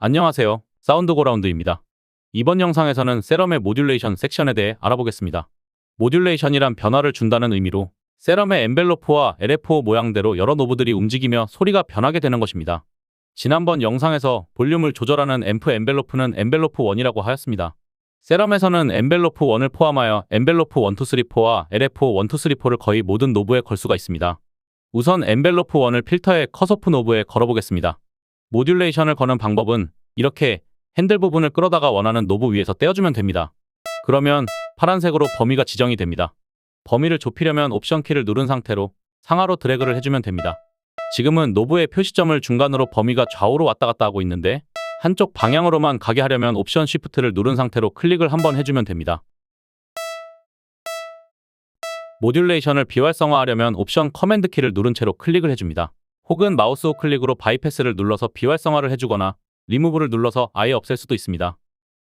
안녕하세요. 사운드 고라운드입니다. 이번 영상에서는 세럼의 모듈레이션 섹션에 대해 알아보겠습니다. 모듈레이션이란 변화를 준다는 의미로 세럼의 엔벨로프와 LFO 모양대로 여러 노브들이 움직이며 소리가 변하게 되는 것입니다. 지난번 영상에서 볼륨을 조절하는 앰프 엔벨로프는 엔벨로프 1이라고 하였습니다. 세럼에서는 엔벨로프 1을 포함하여 엔벨로프 1, 2, 3, 4와 LFO 1, 2, 3, 4를 거의 모든 노브에 걸 수가 있습니다. 우선 엔벨로프 1을 필터의 컷오프 노브에 걸어보겠습니다. 모듈레이션을 거는 방법은 이렇게 핸들 부분을 끌어다가 원하는 노브 위에서 떼어주면 됩니다. 그러면 파란색으로 범위가 지정이 됩니다. 범위를 좁히려면 옵션 키를 누른 상태로 상하로 드래그를 해주면 됩니다. 지금은 노브의 표시점을 중간으로 범위가 좌우로 왔다 갔다 하고 있는데 한쪽 방향으로만 가게 하려면 옵션 쉬프트를 누른 상태로 클릭을 한번 해주면 됩니다. 모듈레이션을 비활성화하려면 옵션 커맨드 키를 누른 채로 클릭을 해줍니다. 혹은 마우스 우클릭으로 바이패스를 눌러서 비활성화를 해주거나 리무브를 눌러서 아예 없앨 수도 있습니다.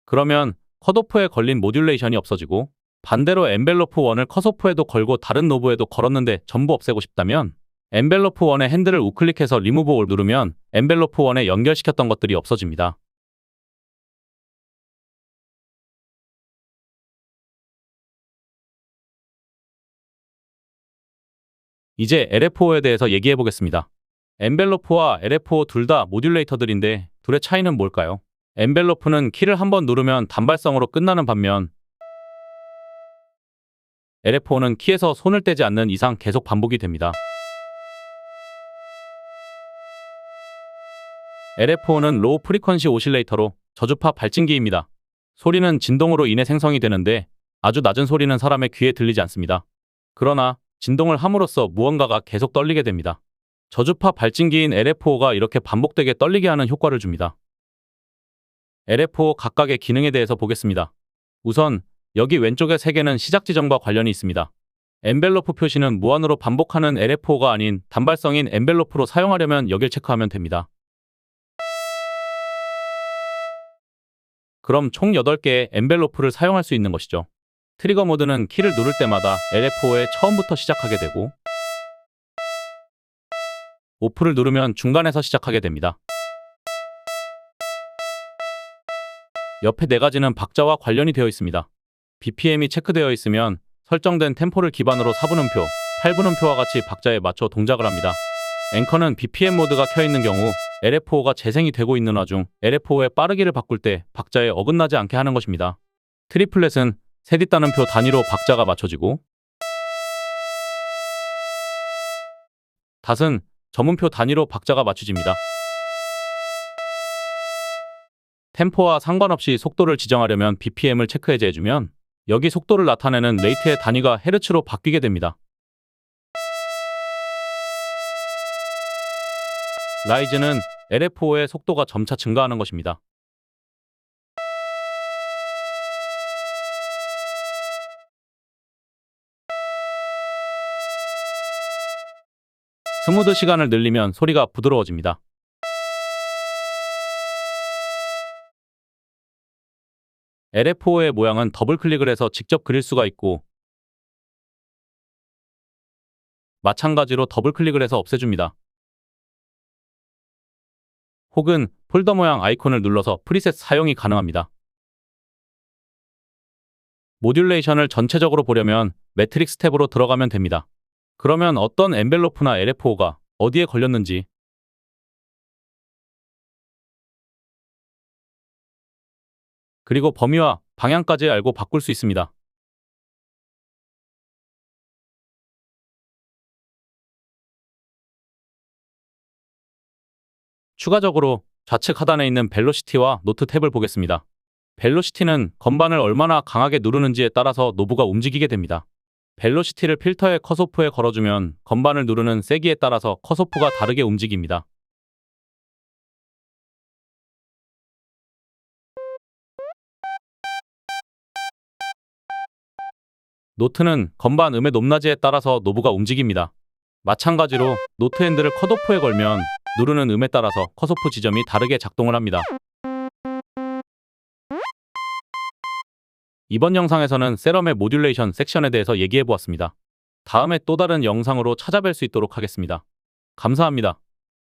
그러면 컷오프에 걸린 모듈레이션이 없어지고 반대로 엔벨로프 1을 컷오프에도 걸고 다른 노브에도 걸었는데 전부 없애고 싶다면 엔벨로프 1의 핸들을 우클릭해서 리무브 올 누르면 엔벨로프 1에 연결시켰던 것들이 없어집니다. 이제 LFO에 대해서 얘기해 보겠습니다. 엔벨로프와 LFO 둘 다 모듈레이터들인데 둘의 차이는 뭘까요? 엔벨로프는 키를 한번 누르면 단발성으로 끝나는 반면 LFO는 키에서 손을 떼지 않는 이상 계속 반복이 됩니다. LFO는 로우 프리퀀시 오실레이터로 저주파 발진기입니다. 소리는 진동으로 인해 생성이 되는데 아주 낮은 소리는 사람의 귀에 들리지 않습니다. 그러나 진동을 함으로써 무언가가 계속 떨리게 됩니다. 저주파 발진기인 LFO가 이렇게 반복되게 떨리게 하는 효과를 줍니다. LFO 각각의 기능에 대해서 보겠습니다. 우선 여기 왼쪽의 세 개는 시작 지점과 관련이 있습니다. 엔벨로프 표시는 무한으로 반복하는 LFO가 아닌 단발성인 엔벨로프로 사용하려면 여길 체크하면 됩니다. 그럼 총 8개의 엔벨로프를 사용할 수 있는 것이죠. 트리거 모드는 키를 누를 때마다 LFO에 처음부터 시작하게 되고 오프를 누르면 중간에서 시작하게 됩니다. 옆에 네 가지는 박자와 관련이 되어 있습니다. BPM이 체크되어 있으면 설정된 템포를 기반으로 4분음표, 8분음표와 같이 박자에 맞춰 동작을 합니다. 앵커는 BPM 모드가 켜 있는 경우 LFO가 재생이 되고 있는 와중 LFO의 빠르기를 바꿀 때 박자에 어긋나지 않게 하는 것입니다. 트리플렛은 세디 따는표 단위로 박자가 맞춰지고 닷은 점음표 단위로 박자가 맞춰집니다. 템포와 상관없이 속도를 지정하려면 BPM을 체크해제해주면 여기 속도를 나타내는 레이트의 단위가 헤르츠로 바뀌게 됩니다. 라이즈는 LFO의 속도가 점차 증가하는 것입니다. 스무드 시간을 늘리면 소리가 부드러워집니다. LFO의 모양은 더블 클릭을 해서 직접 그릴 수가 있고 마찬가지로 더블 클릭을 해서 없애줍니다. 혹은 폴더 모양 아이콘을 눌러서 프리셋 사용이 가능합니다. 모듈레이션을 전체적으로 보려면 매트릭스 탭으로 들어가면 됩니다. 그러면 어떤 엔벨로프나 LFO가 어디에 걸렸는지 그리고 범위와 방향까지 알고 바꿀 수 있습니다. 추가적으로 좌측 하단에 있는 벨로시티와 노트 탭을 보겠습니다. 벨로시티는 건반을 얼마나 강하게 누르는지에 따라서 노브가 움직이게 됩니다. 벨로시티를 필터의 컷오프에 걸어주면 건반을 누르는 세기에 따라서 컷오프가 다르게 움직입니다. 노트는 건반 음의 높낮이에 따라서 노브가 움직입니다. 마찬가지로 노트 핸들을 컷오프에 걸면 누르는 음에 따라서 컷오프 지점이 다르게 작동을 합니다. 이번 영상에서는 세럼의 모듈레이션 섹션에 대해서 얘기해 보았습니다. 다음에 또 다른 영상으로 찾아뵐 수 있도록 하겠습니다. 감사합니다.